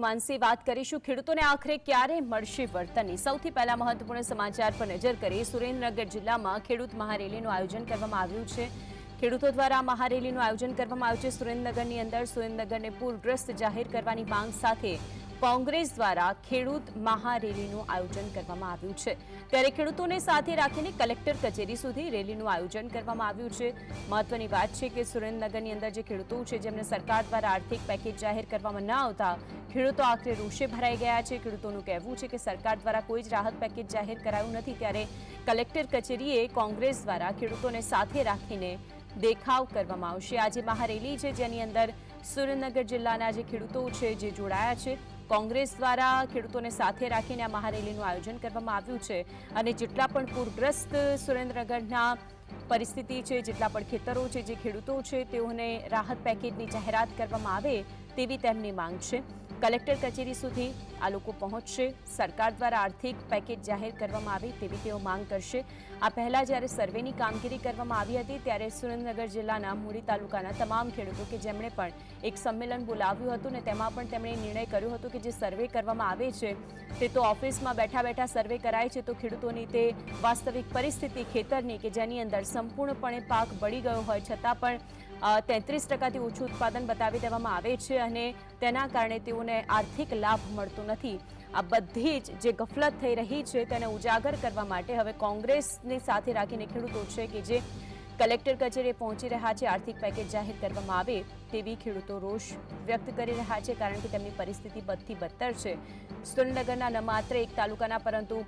માનસી વાત કરીશું, ખેડૂતોને આખરે ક્યારે મળશે વળતરની? સૌથી પહેલા મહત્વપૂર્ણ સમાચાર પર નજર કરી સુરેન્દ્રનગર જિલ્લામાં ખેડૂત મહારેલીનું આયોજન કરવામાં આવ્યું છે. ખેડૂતો દ્વારા મહારેલીનું આયોજન કરવામાં આવ્યું છે. સુરેન્દ્રનગરની અંદર સુરેન્દ્રનગરને પૂરગ્રસ્ત જાહેર કરવાની માંગ સાથે કોંગ્રેસ દ્વારા ખેડૂત મહારેલીનું આયોજન કરવામાં આવ્યું છે. ત્યારે ખેડૂતોને સાથે રાખીને કલેક્ટર કચેરી સુધી રેલીનું આયોજન કરવામાં આવ્યું છે. મહત્વની વાત છે કે સુરેન્દ્રનગરની અંદર જે ખેડૂતો છે, જેમને સરકાર દ્વારા આર્થિક પેકેજ જાહેર કરવામાં ન આવતા, ખેડૂતો આખરે રોષે ભરાઈ ગયા છે. ખેડૂતોનું કહેવું છે કે સરકાર દ્વારા કોઈ જ રાહત પેકેજ જાહેર કરાયું નથી. ત્યારે કલેક્ટર કચેરીએ કોંગ્રેસ દ્વારા ખેડૂતોને સાથે રાખીને દેખાવ કરવામાં આવશે. આજે મહારેલી છે, જેની અંદર સુરેન્દ્રનગર જિલ્લાના જે ખેડૂતો છે, જે જોડાયા છે કોંગ્રેસ દ્વારા ખેડૂતોને સાથે રાખીને આ મહારેલીનું આયોજન કરવામાં આવ્યું છે અને જેટલા પણ પૂરગ્રસ્ત સુરેન્દ્રનગરના પરિસ્થિતિ છે, જેટલા પણ ખેતરો છે, જે ખેડૂતો છે, તેઓને રાહત પેકેજની જાહેરાત કરવામાં આવે તેવી તેમની માંગ છે. કલેક્ટર કચેરી સુધી આ લોકો પહોંચશે. સરકાર દ્વારા આર્થિક પેકેજ જાહેર કરવામાં આવે તેવી તેઓ માંગ કરશે. આ પહેલા જ્યારે સર્વેની કામગીરી કરવામાં આવી હતી, ત્યારે સુરેન્દ્રનગર જિલ્લાના મૂડી તાલુકાના તમામ ખેડૂતો કે જેમણે પણ એક સંમેલન બોલાવ્યું હતું ને તેમાં પણ તેમણે નિર્ણય કર્યો હતો કે જે સર્વે કરવામાં આવે છે, તે તો ઓફિસમાં બેઠા બેઠા સર્વે કરાય છે, તો ખેડૂતોની તે વાસ્તવિક પરિસ્થિતિ ખેતરની કે જેની અંદર સંપૂર્ણપણે પાક બળી ગયો હોય છતાં પણ તેત્રીસ ટકાથી ઓછું ઉત્પાદન બતાવી દેવામાં આવે છે અને તેના કારણે તેઓને આર્થિક લાભ મળતો નથી. આ બધી જ જે ગફલત થઈ રહી છે તેને ઉજાગર કરવા માટે હવે કોંગ્રેસની સાથે રાખીને ખેડૂતો છે કે જે કલેક્ટર કચેરીએ પહોંચી રહ્યા છે, આર્થિક પેકેજ જાહેર કરવામાં આવે તેવી ખેડૂતો રોષ વ્યક્ત કરી રહ્યા છે કારણ કે તેમની પરિસ્થિતિ બદથી બદતર છે. સુરેન્દ્રનગરના ન માત્ર એક તાલુકાના પરંતુ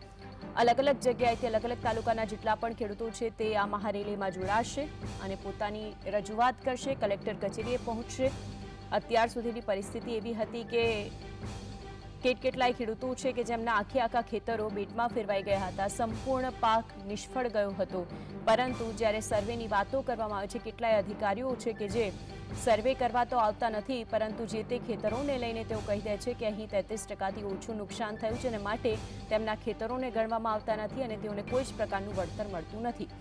અલગ અલગ જગ્યાએથી અલગ અલગ તાલુકાના જેટલા પણ ખેડૂતો છે તે આ મહારેલીમાં જોડાશે અને પોતાની રજૂઆત કરશે, કલેક્ટર કચેરીએ પહોંચશે. અત્યાર સુધીની પરિસ્થિતિ એવી હતી કે કેટ કેટલાય ખેડૂતો છે કે જેમના આખે આખા ખેતરો બેટમાં ફેરવાઈ ગયા હતા. સંપૂર્ણ પાક નિષ્ફળ ગયો હતો. પરંતુ જ્યારે સર્વેની વાતો કરવામાં આવે છે, કેટલાય અધિકારીઓ છે કે જે સર્વે કરવા તો આવતા નથી, પરંતુ જે તે ખેતરોને લઈને તેઓ કહી દે છે કે અહીં તેત્રીસ ટકાથી ઓછું નુકસાન થયું છે અને માટે તેમના ખેતરોને ગણવામાં આવતા નથી અને તેઓને કોઈ જ પ્રકારનું વળતર મળતું નથી.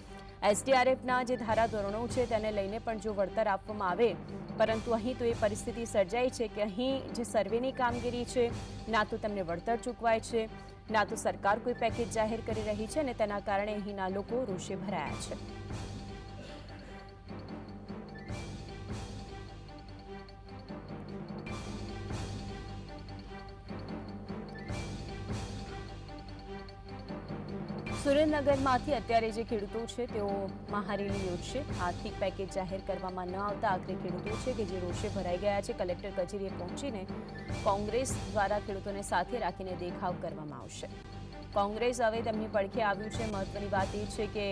એસડીઆરએફના જે ધારાધોરણો છે તેને લઈને પણ જો વળતર આપવામાં આવે, પરંતુ અહીં તો એ પરિસ્થિતિ સર્જાઈ છે કે અહીં જે સર્વેની કામગીરી છે, ના તો તેમને વળતર ચૂકવાય છે, ના તો સરકાર કોઈ પેકેજ જાહેર કરી રહી છે અને તેના કારણે અહીંના લોકો રોષે ભરાયા છે. સુરેન્દ્રનગરમાંથી અત્યારે જે ખેડૂતો છે, તેઓ મહારેલી યોજશે આર્થિક પેકેજ જાહેર કરવામાં ન આવતા આખરે ખેડૂતો છે કે જે રોષે ભરાઈ ગયા છે. કલેક્ટર કચેરીએ પહોંચીને કોંગ્રેસ દ્વારા ખેડૂતોને સાથે રાખીને દેખાવ કરવામાં આવશે. કોંગ્રેસ હવે તેમની પડખે આવ્યું છે. મહત્વની વાત એ છે કે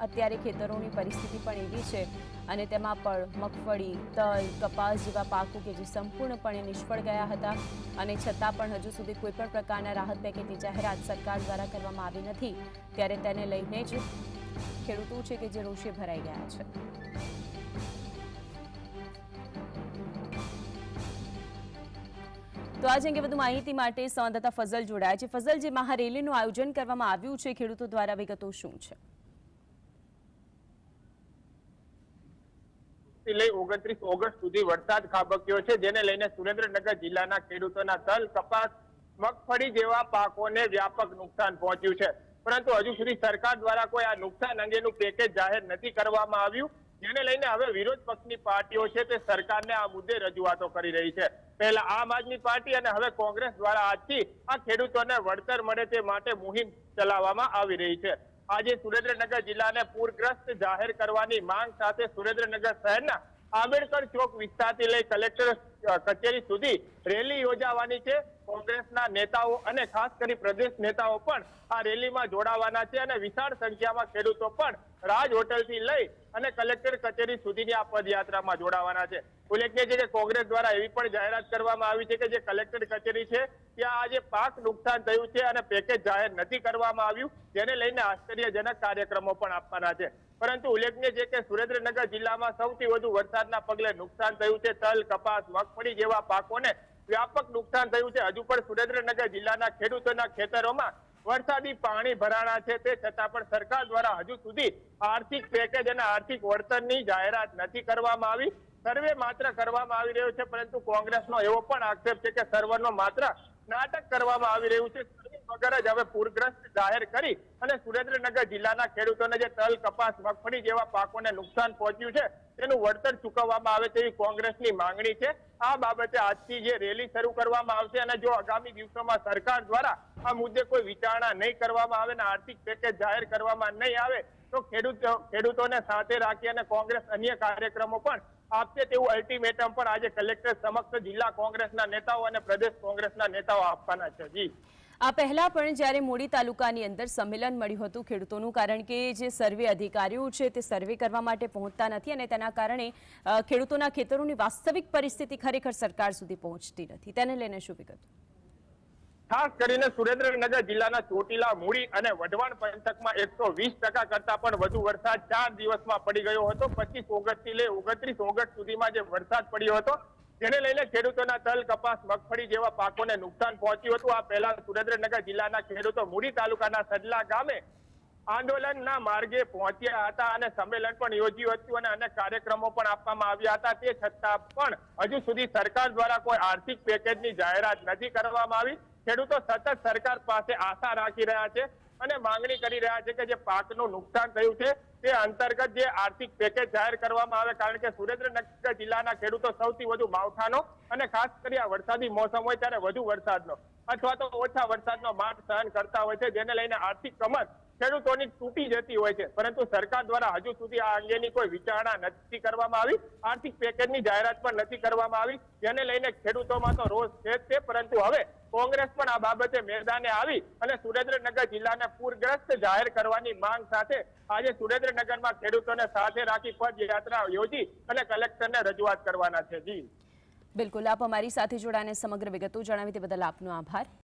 અત્યારે ખેતરોની પરિસ્થિતિ પણ એવી છે અને તેમાં પણ મગફળી, તલ, કપાસ જેવા પાકો કે જે સંપૂર્ણપણે નિષ્ફળ ગયા હતા અને છતાં પણ હજુ સુધી કોઈ પણ પ્રકારના રાહત પેકેજની જાહેરાત સરકાર દ્વારા કરવામાં આવી નથી. ત્યારે તેને લઈને જ ખેડૂતો છે કે જે રોષે ભરાઈ ગયા છે. તો આજે અંગે વધુ માહિતી માટે સંવાદદાતા ફઝલ જોડાયા છે. ફઝલ, જે મહારેલીનું આયોજન કરવામાં આવ્યું છે, ખેડૂતો દ્વારા વિગતો શું છે? ઓગસ્ટ સુધી વરસાદ ખાબક્યો છે, જેને લઈને સુરેન્દ્રનગર જિલ્લાના ખેડૂતોના મગફળી જેવા પાકોને વ્યાપક નુકસાન પહોંચ્યું છે. પરંતુ હજુ સુધી સરકાર દ્વારા કોઈ આ નુકસાન અંગેનું પેકેજ જાહેર નથી કરવામાં આવ્યું. જેને લઈને હવે વિરોધ પક્ષની પાર્ટીઓ છે તે સરકારને આ મુદ્દે રજૂઆતો કરી રહી છે. પહેલા આમ આદમી પાર્ટી અને હવે કોંગ્રેસ દ્વારા આજથી આ ખેડૂતોને વળતર મળે તે માટે મુહિમ ચલાવવામાં આવી રહી છે. આજે સુરેન્દ્રનગર જિલ્લાને પૂરગ્રસ્ત જાહેર કરવાની માંગ સાથે સુરેન્દ્રનગર શહેરના આંબેડકર ચોક વિસ્તારથી લઈ કલેક્ટર કચેરી સુધી રેલી યોજાવાની છે. કોંગ્રેસના નેતાઓ અને ખાસ કરી પ્રદેશ નેતાઓ પણ આ રેલીમાં જોડાવાના છે અને વિશાળ સંખ્યામાં ખેડૂતો પણ રાજ હોટલથી લઈ અને કલેક્ટર કચેરી સુધીની આ પદયાત્રામાં જોડાવાના છે. ઉલ્લેખનીય છે કે કોંગ્રેસ દ્વારા એવી પણ જાહેરાત કરવામાં આવી છે કે જે કલેક્ટર કચેરી છે, ત્યાં આજે પાક નુકસાન થયું છે અને પેકેજ જાહેર નથી કરવામાં આવ્યું, જેને લઈને આશ્ચર્યજનક કાર્યક્રમો પણ આપવાના છે. પરંતુ ઉલ્લેખનીય છે કે સુરેન્દ્રનગર જિલ્લામાં સૌથી વધુ વરસાદના પગલે નુકસાન થયું છે. તલ, કપાસ, મગફળી જેવા પાકોને વ્યાપક નુકસાન થયું છે. હજુ પણ સુરેન્દ્રનગર જિલ્લાના ખેડૂતોના ખેતરોમાં વરસાદી પાણી ભરાણા છે તે છતાં પણ સરકાર દ્વારા હજુ સુધી આર્થિક પેકેજ અને આર્થિક વળતરની જાહેરાત નથી કરવામાં આવી. સર્વે માત્ર કરવામાં આવી રહ્યો છે, પરંતુ કોંગ્રેસનો એવો પણ આક્ષેપ છે કે સર્વેનો માત્ર નાટક કરવામાં આવી રહ્યું છે. વગર જ હવે પૂરગ્રસ્ત જાહેર કરી અને સુરેન્દ્રનગર જિલ્લાના ખેડૂતોને જે તલ, કપાસ, મગફળી જેવા પાકોને નુકસાન પહોંચ્યું છે તેનું વળતર ચૂકવવામાં આવે તેવી કોંગ્રેસની માંગણી છે. આ બાબતે આજથી જે રેલી શરૂ કરવામાં આવશે અને જો આગામી દિવસોમાં સરકાર દ્વારા આ મુદ્દે કોઈ વિચારણા નહીં કરવામાં આવે અને આર્થિક પેકેજ જાહેર કરવામાં નહીં આવે, તો ખેડૂત, ખેડૂતોને સાથે રાખી અને કોંગ્રેસ અન્ય કાર્યક્રમો પણ આપશે તેવું અલ્ટિમેટમ પણ આજે કલેક્ટર સમક્ષ જિલ્લા કોંગ્રેસના નેતાઓ અને પ્રદેશ કોંગ્રેસના નેતાઓ આપવાના છે. જી. આ પહેલા પણ જ્યારે મૂડી તાલુકાની અંદર સંમેલન મળ્યું હતું ખેડૂતોનું, કારણ કે જે સર્વે અધિકારીઓ છે તે સર્વે કરવા માટે પહોંચતા નથી અને તેના કારણે ખેડૂતોના ખેતરોની વાસ્તવિક પરિસ્થિતિ ખરેખર સરકાર સુધી પહોંચતી નથી. તેને લઈને શું વિગત? ખાસ કરીને સુરેન્દ્રનગર જિલ્લાના ચોટીલા મૂળી અને વઢવાણ પંથકમાં એકસો વીસ ટકા કરતા પણ વધુ વરસાદ ચાર દિવસમાં પડી ગયો હતો. પચીસ ઓગસ્ટથી લઈ ઓગણત્રીસ ઓગસ્ટ સુધીમાં જે વરસાદ પડ્યો હતો જેને લઈને ખેડૂતોના તલ, કપાસ, મગફળી જેવા પાકોને નુકસાન પહોંચ્યું હતું. આ પહેલા સુરેન્દ્રનગર જિલ્લાના ખેડૂતો મૂડી તાલુકાના સડલા ગામે આંદોલનના માર્ગે પહોંચ્યા હતા અને સંમેલન પણ યોજ્યું હતું અને અનેક કાર્યક્રમો પણ આપવામાં આવ્યા હતા. તે છતાં પણ હજુ સુધી સરકાર દ્વારા કોઈ આર્થિક પેકેજની જાહેરાત નથી કરવામાં આવી. ખેડૂતો સતત સરકાર પાસે આશા રાખી રહ્યા છે અને માંગણી કરી રહ્યા છે કે જે પાકનું નુકસાન થયું છે તે અંતર્ગત જે આર્થિક પેકેજ જાહેર કરવામાં આવે, કારણ કે સુરેન્દ્રનગર જિલ્લાના ખેડૂતો સૌથી વધુ માવઠાનો અને ખાસ કરી આ વરસાદી મોસમ હોય ત્યારે વધુ વરસાદનો અથવા તો ઓછા વરસાદનો માઠ સહન કરતા હોય છે, જેને લઈને આર્થિક કમર ખેડૂતોની તૂટી જતી હોય છે. પરંતુ સરકાર દ્વારા હજુ સુધી આ અંગેની કોઈ વિચારણા નથી કરવામાં આવી. આર્થિક પેકેજની જાહેરાત પણ નથી કરવામાં આવી. જેને લઈને ખેડૂતોમાં તો રોષ છે તે પરંતુ હવે કોંગ્રેસ પણ આ બાબતે મેદાને આવી અને સુરેન્દ્રનગર જિલ્લાને પૂરગ્રસ્ત જાહેર કરવાની માંગ સાથે આજે સુરેન્દ્રનગરમાં ખેડૂતોને સાથે રાખી પદયાત્રા યોજી અને કલેક્ટરને રજૂઆત કરવાના છે. જી. બિલકુલ. આપ અમારી સાથે જોડાને સમગ્ર વિગતો જણાવી તે બદલ આપનો આભાર.